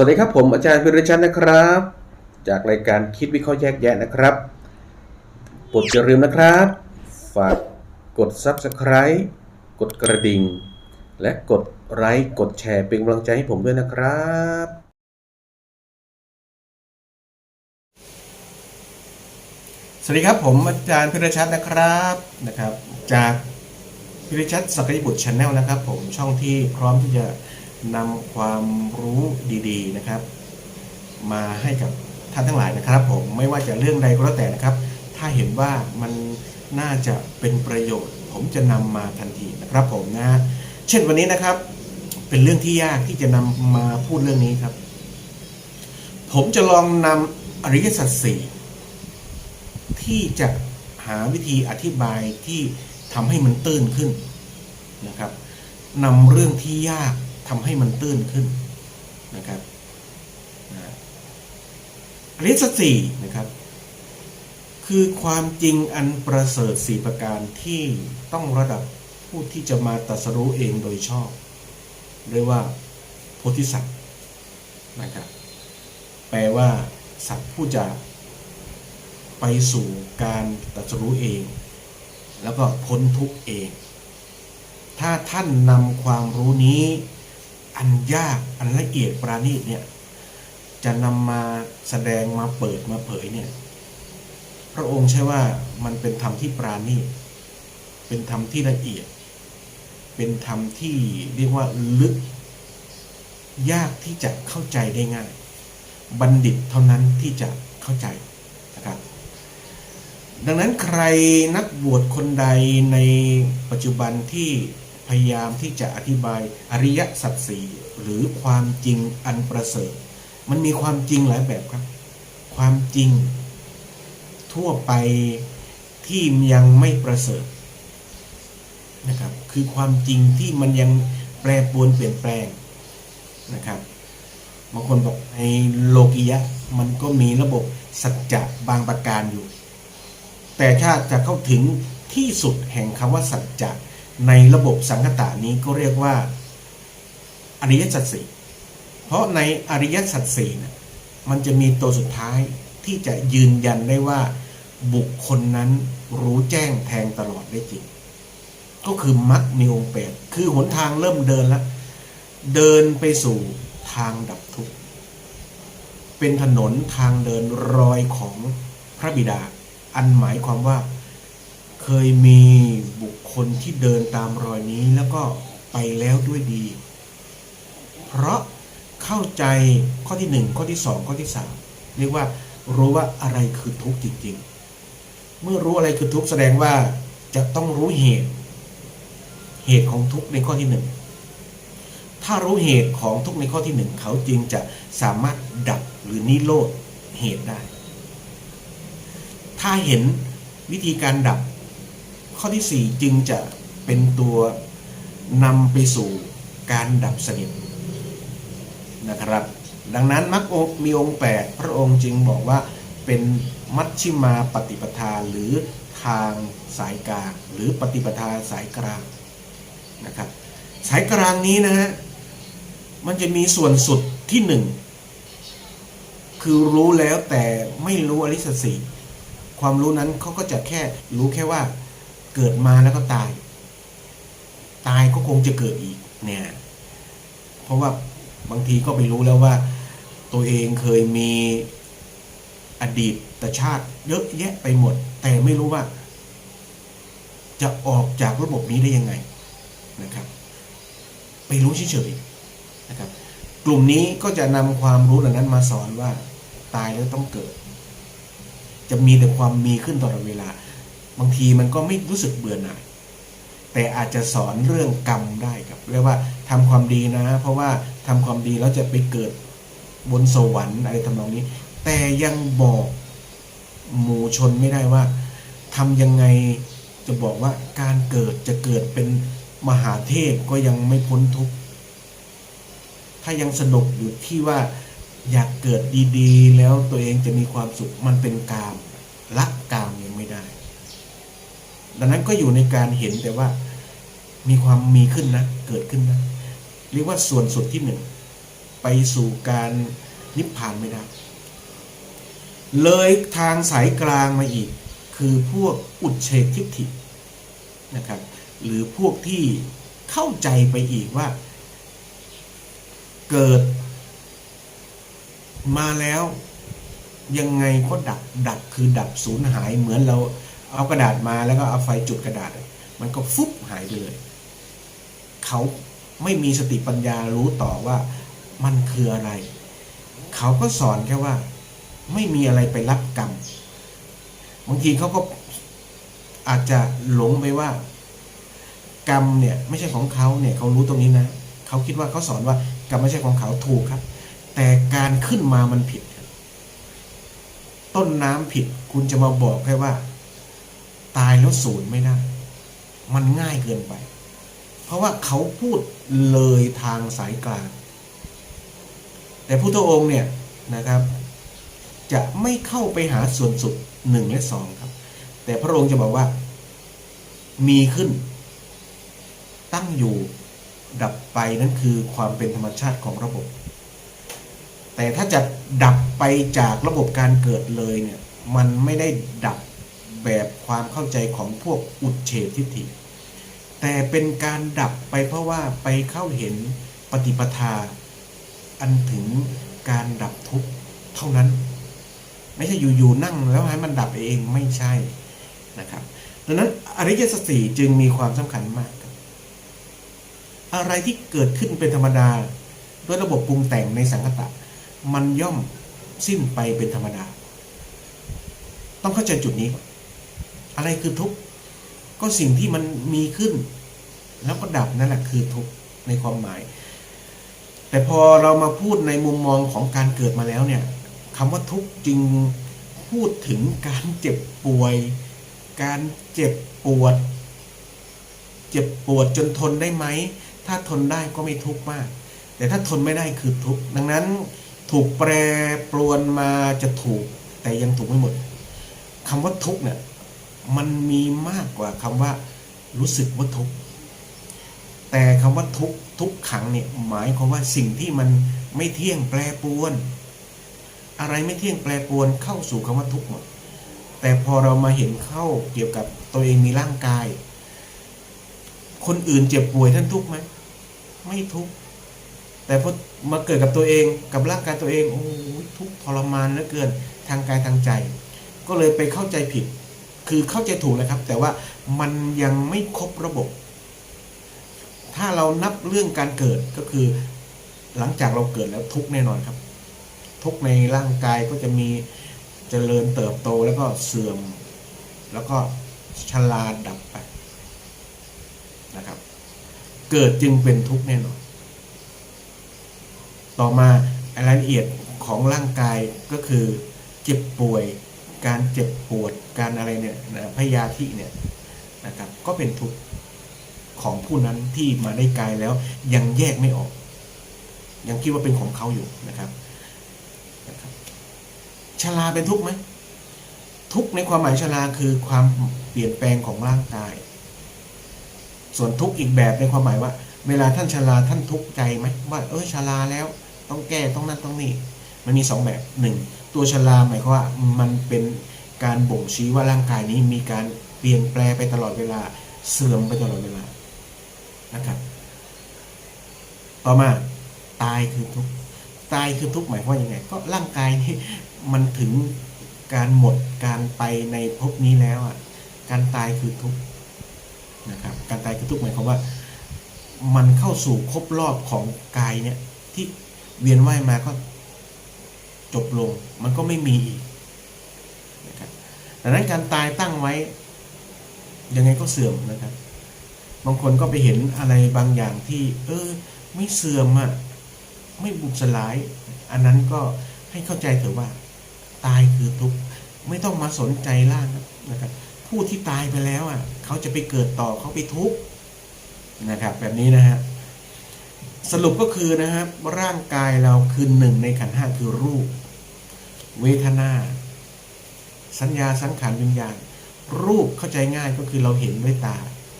วัสดีครับผมอาจารย์พิริชันนะครับ จากรายการคิดวิเคราะห์แยกแยะนะครับโปรดอย่าลืมนะครับ ฝากกด Subscribe กดกระดิ่ง และกดไลค์กดแชร์เป็นกำลังใจให้ผมด้วยนะครับ สวัสดีครับผมอาจารย์พิริชัดนะครับนะครับ จากพิริชัดสกยบุตรชาแนลนะครับ ผมช่องที่พร้อมที่จะ นำความรู้ดีๆนะครับ มาให้กับท่านทั้งหลายนะครับ ผมไม่ว่าจะเรื่องใดก็แล้วแต่นะครับ ถ้าเห็นว่ามันน่าจะเป็นประโยชน์ ผมจะนำมาทันทีนะครับ ผมนะ เช่นวันนี้นะครับ เป็นเรื่องที่ยากที่จะนำมาพูดเรื่องนี้ครับ ผมจะลองนำอริยสัจสี่ที่จะหาวิธีอธิบายที่ทำให้มันตื้นขึ้นนะครับนำเรื่องที่ยาก ทำให้มันตื้นขึ้นนะครับอริสสี่นะครับ คือความจริงอันประเสริฐสี่ประการที่ต้องระดับผู้ที่จะมาตรัสรู้เองโดยชอบ เรียกว่าโพธิสัตว์นะครับ แปลว่า สัตว์ผู้จะไปสู่การตรัสรู้เอง แล้วก็พ้นทุกข์เอง ถ้าท่านนำความรู้นี้ อันยากอันละเอียดปราณีตเนี่ยจะนำมาแสดงมาเปิดมาเผยเนี่ยพระองค์ใช่ว่ามันเป็นธรรมที่ปราณีตเป็นธรรมที่ละเอียด เป็นธรรมที่เรียกว่าลึก ยากที่จะเข้าใจได้ง่าย บัณฑิตเท่านั้นที่จะเข้าใจนะครับดังนั้นใครนักบวชคนใดในปัจจุบันที่ พยายามที่จะอธิบายอริยสัจสี่หรือความจริงอันประเสริฐ มันมีความจริงหลายแบบครับ ความจริง ทั่วไปที่ยังไม่ประเสริฐนะครับ คือความจริงที่มันยังแปรปรวนเปลี่ยนแปลงนะครับบางคนบอกในโลกิยะมันก็มีระบบสัจจะบางประการอยู่ แต่ถ้าจะเข้าถึงที่สุดแห่งคำว่าสัจจะ ในระบบสังคตานี้ก็เรียกว่าอริยสัจสี่เพราะในอริยสัจสี่นะมันจะมีตัวสุดท้ายที่จะยืนยันได้ว่าบุคคลนั้นรู้แจ้งแทงตลอดได้จริง ก็คือมรรคมีองค์แปดคือหนทางเริ่มเดินแล้ว เดินไปสู่ทางดับทุกข์เป็นถนนทางเดินรอยของพระบิดา อันหมายความว่าเคยมีบุค คลที่เดินตามรอยนี้แล้วก็ไปแล้วด้วยดี เพราะเข้าใจข้อที่หนึ่งข้อที่สองข้อที่สามเรียกว่ารู้ว่าอะไรคือทุกข์จริง ๆ เมื่อรู้อะไรคือทุกข์แสดงว่าจะต้องรู้เหตุ เหตุของทุกข์ในข้อที่หนึ่งถ้ารู้เหตุของทุกข์ในข้อที่หนึ่งเขาจึงจะสามารถดับหรือนิโรธเหตุได้ ถ้าเห็นวิธีการดับ ข้อที่สี่จึงจะเป็นตัวนำไปสู่การดับสนิทนะครับ ดังนั้นมรรคมีองค์แปดพระองค์จึงบอกว่าเป็นมัชชิมาปฏิปทาหรือทางสายกลางหรือปฏิปทาสายกลางนะครับสายกลางนี้นะฮะมันจะมีส่วนสุดที่หนึ่งคือรู้แล้วแต่ไม่รู้อริสสีความรู้นั้นเขาก็จะแค่รู้แค่ว่า เกิดมาแล้วก็ตาย ตายก็คงจะเกิดอีกเนี่ย เพราะว่าบางทีก็ไปรู้แล้วว่า ตัวเองเคยมีอดีตตชาติเยอะแยะไปหมด แต่ไม่รู้ว่า จะออกจากระบบนี้ได้ยังไงนะครับ ไปรู้เฉยๆนะครับ กลุ่มนี้ก็จะนำความรู้เหล่านั้นมาสอนว่า ตายแล้วต้องเกิด จะมีแต่ความมีขึ้นตลอดเวลา บางทีมันก็ไม่รู้สึกเบื่อหน่าย แต่อาจจะสอนเรื่องกรรมได้ครับเรียกว่าทำความดีนะ เพราะว่าทำความดีแล้วจะไปเกิดบนสวรรค์อะไรทำนองนี้ แต่ยังบอกหมู่ชนไม่ได้ว่าทำยังไงจะบอกว่าการเกิดจะเกิดเป็นมหาเทพก็ยังไม่พ้นทุกข์ถ้ายังสนุกอยู่ที่ว่าอยากเกิดดีๆ แล้วตัวเองจะมีความสุขมันเป็นกามละกามยังไม่ไดังนั้นก็อยู่ในการเห็นแต่ว่ามีความมีขึ้นนะ เกิดขึ้นนะเรียกว่าส่วนสุดที่หนึ่งไปสู่การนิพพานไม่ได้ เลยทางสายกลางมาอีก คือพวกอุดเฉกทิฏฐินะครับ หรือพวกที่เข้าใจไปอีกว่า เกิด มาแล้วยังไงก็ดับดับคือดับสูญหายเหมือนเรา เอากระดาษมาแล้วก็เอาไฟจุดกระดาษ มันก็ฟุบหายไปเลย เขาไม่มีสติปัญญารู้ต่อว่ามันคืออะไร เขาก็สอนแค่ว่า ไม่มีอะไรไปรับกรรม บางทีเขาก็อาจจะหลงไปว่า กรรมเนี่ยไม่ใช่ของเขาเนี่ยเขารู้ตรงนี้นะ เขาคิดว่าเขาสอนว่ากรรมไม่ใช่ของเขาถูกครับ แต่การขึ้นมามันผิด ต้นน้ำผิด คุณจะมาบอกแค่ว่า ตายแล้วศูนย์ไม่ได้ มันง่ายเกินไป เพราะว่าเขาพูดเลยทางสายกลาง แต่พุทธองค์เนี่ยนะครับ จะไม่เข้าไปหาส่วนสุดหนึ่งและสองครับ แต่พระองค์จะบอกว่า มีขึ้น ตั้งอยู่ดับไปนั่นคือความเป็นธรรมชาติของระบบ แต่ถ้าจะดับไปจากระบบการเกิดเลยเนี่ย มันไม่ได้ดับ แบบความเข้าใจของพวกอุดเฉดทิฏฐิ แต่เป็นการดับไปเพราะว่าไปเข้าเห็นปฏิปทา อันถึงการดับทุกข์เท่านั้น ไม่ใช่อยู่ๆนั่งแล้วให้มันดับเองไม่ใช่นะครับดังนั้นอริยสัจสี่จึงมีความสำคัญมากอะไรที่เกิดขึ้นเป็นธรรมดาด้วยระบบปรุงแต่งในสังคตะ มันย่อมสิ้นไปเป็นธรรมดา ต้องเข้าใจจุดนี้ก่อน อะไรคือทุกข์ก็สิ่งที่มันมีขึ้น แล้วก็ดับนั่นแหละคือทุกข์ในความหมาย แต่พอเรามาพูดในมุมมองของการเกิดมาแล้วเนี่ยคำว่าทุกข์จึงพูดถึงการเจ็บป่วย การเจ็บปวด เจ็บปวดจนทนได้ไหม ถ้าทนได้ก็ไม่ทุกข์มาก แต่ถ้าทนไม่ได้คือทุกข์ดังนั้นถูกแปรปรวนมาจะถูก แต่ยังถูกไม่หมดคำว่าทุกข์เนี่ย มันมีมากกว่าคำว่า รู้สึกว่าทุกข์แต่คำว่าทุกข์ทุกขังเนี่ยหมายความว่าสิ่งที่มันไม่เที่ยงแปรปรวน อะไรไม่เที่ยงแปรปรวนเข้าสู่คำว่าทุกข์หมดแต่พอเรามาเห็นเข้าเกี่ยวกับตัวเองมีร่างกาย คนอื่นเจ็บป่วยท่านทุกข์ไหมไม่ทุกข์แต่พอมาเกิดกับตัวเองกับร่างกายตัวเองโอ้ทุกข์ทรมานเหลือเกินทางกายทางใจ ก็เลยไปเข้าใจผิด คือเข้าใจถูกนะครับ แต่ว่ามันยังไม่ครบระบบ ถ้าเรานับเรื่องการเกิดก็คือ หลังจากเราเกิดแล้วทุกแน่นอนครับ ทุกในร่างกายก็จะมีเจริญเติบโตแล้วก็เสื่อม แล้วก็ชราดับไปนะครับ เกิดจึงเป็นทุกข์แน่นอน ต่อมารายละเอียดของร่างกายก็คือเจ็บป่วย การเจ็บปวดการอะไรเนี่ยนะพยาธิเนี่ยนะครับก็เป็นทุกข์ของผู้นั้นที่มาได้กายแล้วยังแยกไม่ออก ยังคิดว่าเป็นของเขาอยู่นะครับนะครับชราเป็นทุกข์ไหมทุกข์ในความหมายชราคือความเปลี่ยนแปลงของร่างกาย ส่วนทุกข์อีกแบบในความหมายว่า เวลาท่านชราท่านทุกข์ใจไหมว่าเออชราแล้ว ต้องแก้ต้องนั่นต้องนี่มันมีสองแบบหนึ่ง ตัวชราหมายความว่ามันเป็นการบ่งชี้ว่าร่างกายนี้มีการเปลี่ยนแปลไปตลอดเวลาเสื่อมไปตลอดเวลานะครับ ต่อมาตายคือทุกตายคือทุกหมายความว่ายังไง ก็ร่างกายนี้มันถึงการหมดการไปในภพนี้แล้วอะการตายคือทุกนะครับ การตายคือทุกหมายความว่า มันเข้าสู่ครบรอบของกายเนี่ยที่เวียนว่ายมาก็ จบลงมันก็ไม่มีอีกนะครับดังนั้นการตายตั้งไว้ ยังไงก็เสื่อมนะครับ บางคนก็ไปเห็นอะไรบางอย่างที่ เออ ไม่เสื่อมอะไม่บุบสลาย อันนั้นก็ให้เข้าใจเถอะว่า ตายคือทุกข์ไม่ต้องมาสนใจร่างนะครับ ผู้ที่ตายไปแล้วอะ เขาจะไปเกิดต่อเขาไปทุกข์นะครับ แบบนี้นะฮะสรุปก็คือนะครับร่างกายเราคือหนึ่งในขันห้าคือรูป เวทนา สัญญาสังขารวิญญาณ รูปเข้าใจง่ายก็คือเราเห็นด้วยตา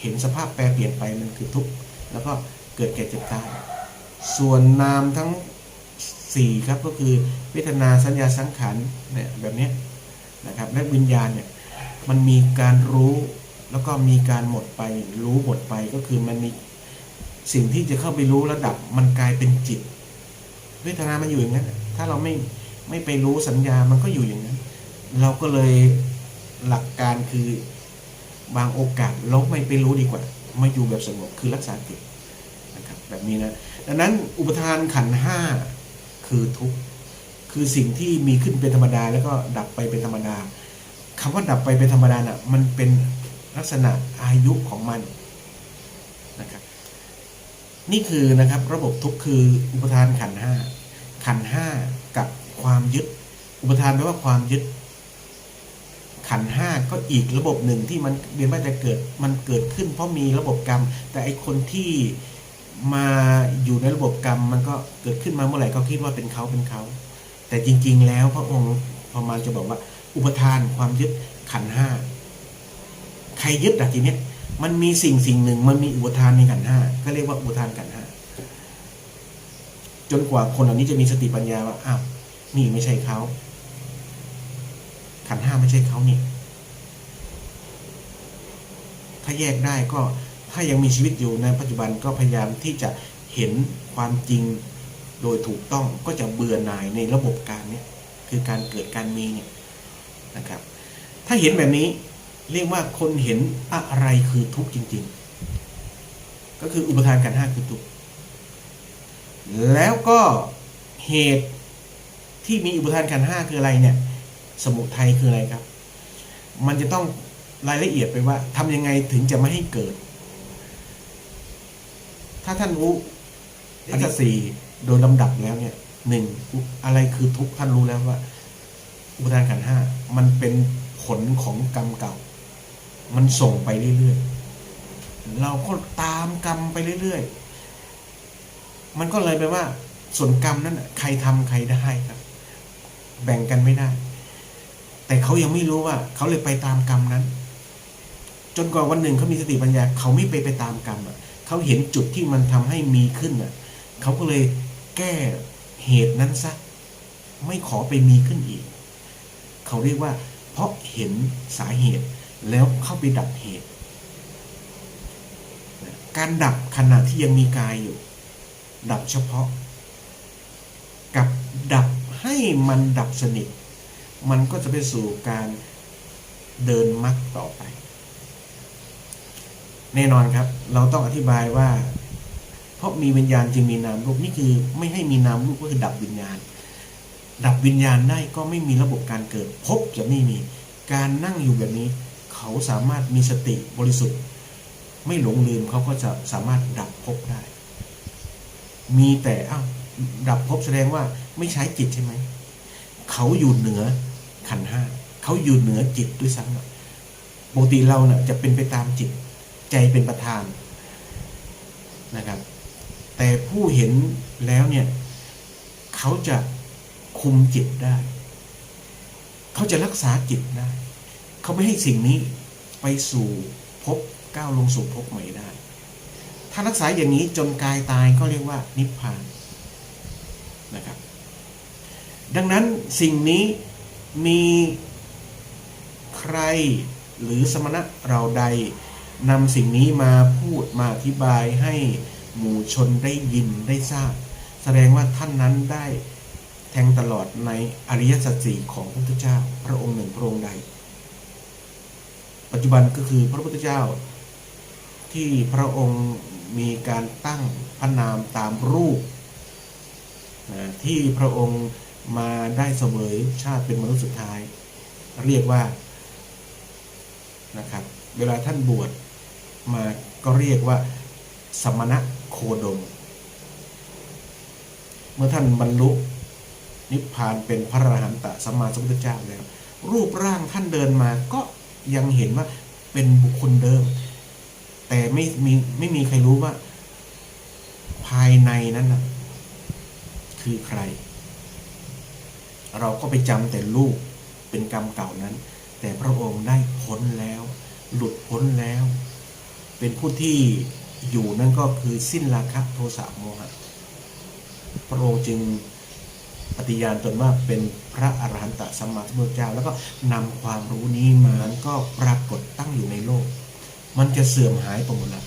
เห็นสภาพแปรเปลี่ยนไปมันคือทุกข์แล้วก็เกิดแก่เจ็บตายส่วนนามทั้งสี่ครับก็คือเวทนาสัญญาสังขารเนี่ยแบบนี้นะครับและวิญญาณเนี่ยมันมีการรู้แล้วก็มีการหมดไปรู้หมดไปก็คือมันมีสิ่งที่จะเข้าไปรู้ระดับมันกลายเป็นจิต เวทนามันอยู่อย่างนั้นถ้าเราไม่ ไม่ไปรู้สัญญามันก็อยู่อย่างนั้น เราก็เลยหลักการคือบางโอกาสเราไม่ไปรู้ดีกว่า มาอยู่แบบสงบคือรักษาจิตนะครับแบบนี้นะดังนั้นอุปทานขันห้าคือทุกคือสิ่งที่มีขึ้นเป็นธรรมดา แล้วก็ดับไปเป็นธรรมดาคำว่าดับไปเป็นธรรมดาน่ะมันเป็นลักษณะอายุของมันนะครับนี่คือนะครับระบบทุกคืออุปทานขันห้าขันห้ากับ ความยึด อุปทานแปลว่าความยึด ขันห้าก็อีกระบบหนึ่งที่มันเรียนว่าจะเกิดมันเกิดขึ้น เพราะมีระบบกรรม แต่ไอคนที่มาอยู่ในระบบกรรม มันก็เกิดขึ้นมาเมื่อไหร่ก็คิดว่าเป็นเขาเป็นเขา แต่จริง ๆ แล้วพระองค์พอมาจะบอกว่า อุปทานความยึดขันห้าใครยึดอะทีเนี้ยมันมีสิ่งสิ่งหนึ่งมันมีอุปทานในขันห้าก็เรียกว่าอุปทานขันห้าจนกว่าคนเหล่านี้จะมีสติปัญญาว่าอ้าว นี่ไม่ใช่เขา ขันห้าไม่ใช่เขานี่ ถ้าแยกได้ก็ถ้ายังมีชีวิตอยู่ในปัจจุบันก็พยายามที่จะเห็นความจริงโดยถูกต้องก็จะเบื่อหน่ายในระบบการเนี้ยคือการเกิดการมีเนี่ยนะครับ ถ้าเห็นแบบนี้เรียกว่าคนเห็นอะไรคือทุกข์จริง ๆ ก็คืออุปทานกันห้าคือทุกข์แล้วก็เหตุ ที่มีอุปทานกันธ์ห้าคืออะไรเนี่ย สมุทัยคืออะไรครับ มันจะต้องรายละเอียดไปว่าทำยังไงถึงจะไม่ให้เกิด ถ้าท่านรู้อัตสีโดยลำดับแล้วเนี่ยหนึ่งอะไรคือทุกท่านรู้แล้วว่า อุปทานขันธ์ห้ามันเป็นผลของกรรมเก่า มันส่งไปเรื่อยๆ เราก็ตามกรรมไปเรื่อยๆ มันก็เลยแปว่า ส่วนกรรมนั้นใครทำใครได้ครับ แบ่งกันไม่ได้ แต่เขายังไม่รู้ว่า เขาเลยไปตามกรรมนั้น จนกว่าวันหนึ่งเขามีสติปัญญา เขาไม่ไปไปตามกรรมอะเขาเห็นจุดที่มันทำให้มีขึ้นอะ เขาก็เลยแก้เหตุนั้นซะไม่ขอไปมีขึ้นอีก เขาเรียกว่า เพราะเห็นสาเหตุแล้วเข้าไปดับเหตุ การดับขณะที่ยังมีกายอยู่ ดับเฉพาะ กับดับ ให้มันดับสนิท มันก็จะไปสู่การเดินมรรคต่อไป แน่นอนครับ เราต้องอธิบายว่า เพราะมีวิญญาณจึงมีนามรูปนี่คือไม่ให้มีนามรูปก็คือดับวิญญาณ ดับวิญญาณได้ก็ไม่มีระบบการเกิดภพจะไม่มีการนั่งอยู่แบบนี้ เขาสามารถมีสติบริสุทธิ์ ไม่หลงลืมเขาก็จะสามารถดับภพได้ มีแต่อ้าวดับภพแสดงว่า ไม่ใช้จิตใช่ไหม เขาอยู่เหนือขันห้า เขาอยู่เหนือจิตด้วยซ้ำปกติเราเนะ่ะจะเป็นไปตามจิต ใจเป็นประธานนะครับ แต่ผู้เห็นแล้วเนี่ย เขาจะคุมจิตได้ เขาจะรักษาจิตได้ เขาไม่ให้สิ่งนี้ไปสู่ภพก้าวลงสู่ภพใหม่ได้ ถ้ารักษาอย่างนี้จนกายตายก็เรียกว่านิพพาน ดังนั้นสิ่งนี้มีใครหรือสมณะเราใดนำสิ่งนี้มาพูดมาอธิบายให้หมู่ชนได้ยินได้ทราบ แสดงว่าท่านนั้นได้แทงตลอดในอริยสัจสี่ของพระพุทธเจ้า พระองค์หนึ่งพระองค์ใด ปัจจุบันก็คือพระพุทธเจ้า ที่พระองค์มีการตั้งพระนามตามรูปที่พระองค์ มาได้เสวยชาติเป็นมนุษย์สุดท้าย เรียกว่านะครับ เวลาท่านบวชมาก็เรียกว่า สมณะโคดม เมื่อท่านบรรลุนิพพานเป็นพระอรหันตสัมมาสัมพุทธเจ้าแล้ว รูปร่างท่านเดินมาก็ยังเห็นว่าเป็นบุคคลเดิม แต่ไม่มีไม่มีใครรู้ว่า ภายในนั้นนะคือใคร เราก็ไปจำแต่รูปเป็นกรรมเก่านั้น แต่พระองค์ได้พ้นแล้ว หลุดพ้นแล้ว เป็นผู้ที่อยู่นั่นก็คือสิ้นราคะโทสะโมหะพระองค์จึงปฏิญาณตนว่าเป็นพระอรหันตสัมมาสัมพุทธเจ้า แล้วก็นำความรู้นี้มาก็ปรากฏตั้งอยู่ในโลก มันจะเสื่อมหายไปหมดแล้ว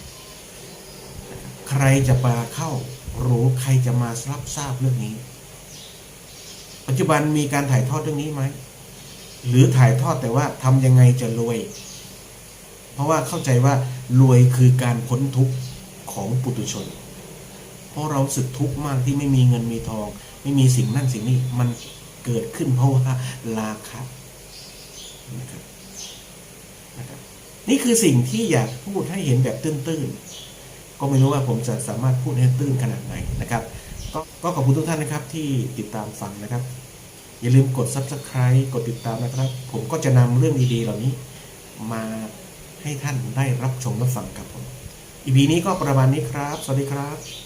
ใครจะมาเข้ารู้ใครจะมารับทราบเรื่องนี้ ปัจจุบันมีการถ่ายทอดเรื่องนี้ไหมหรือถ่ายทอดแต่ว่าทำยังไงจะรวย เพราะว่าเข้าใจว่ารวยคือการพ้นทุกข์ของปุถุชน เพราะเราสึกทุกข์มากที่ไม่มีเงินมีทอง ไม่มีสิ่งนั่นสิ่งนี้มันเกิดขึ้นเพราะว่าราคะนะครับนะครับนี่คือสิ่งที่อยากพูดให้เห็นแบบตื้นๆ ก็ไม่รู้ว่าผมจะสามารถพูดให้ตื้นขนาดไหนนะครับ ก็ก็ขอบคุณทุกท่านนะครับที่ติดตามฟังนะครับ อย่าลืมกด subscribe กดติดตามนะครับ ผมก็จะนำเรื่องดีๆเหล่านี้ มาให้ท่านได้รับชมรับฟังกับผมอีพีนี้ก็ประมาณนี้ครับ สวัสดีครับ